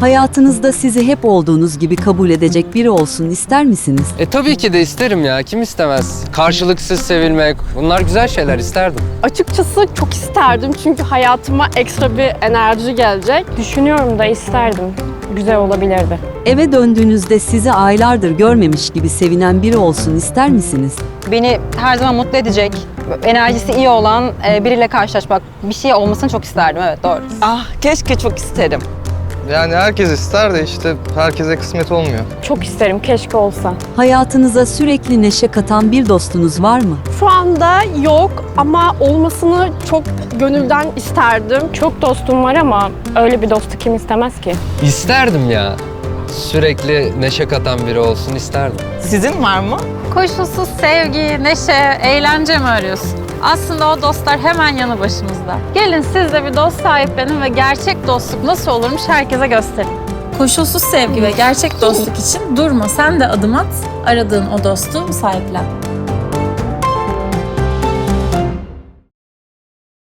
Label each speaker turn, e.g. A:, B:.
A: Hayatınızda sizi hep olduğunuz gibi kabul edecek biri olsun ister misiniz?
B: E tabii ki de isterim ya. Kim istemez? Karşılıksız sevilmek. Bunlar güzel şeyler isterdim.
C: Açıkçası çok isterdim çünkü hayatıma ekstra bir enerji gelecek.
D: Düşünüyorum da isterdim. Güzel olabilirdi.
A: Eve döndüğünüzde sizi aylardır görmemiş gibi sevinen biri olsun ister misiniz?
E: Beni her zaman mutlu edecek, enerjisi iyi olan e, biriyle karşılaşmak, bir şey olmasını çok isterdim. Evet doğru.
F: Ah keşke çok isterim.
G: Yani herkes ister de işte herkese kısmet olmuyor.
D: Çok isterim keşke olsa.
A: Hayatınıza sürekli neşe katan bir dostunuz var mı?
C: Şu anda yok ama olmasını çok gönülden isterdim.
D: Çok dostum var ama öyle bir dostu kim istemez ki?
B: İsterdim ya. Sürekli neşe katan biri olsun isterdim.
F: Sizin var mı?
H: Koşulsuz sevgi, neşe, eğlence mi arıyorsun? Aslında o dostlar hemen yanı başımızda. Gelin siz de bir dost sahiplenin ve gerçek dostluk nasıl olurmuş herkese gösterin.
I: Koşulsuz sevgi ve gerçek dostluk için durma sen de adım at, aradığın o dostu sahiplen.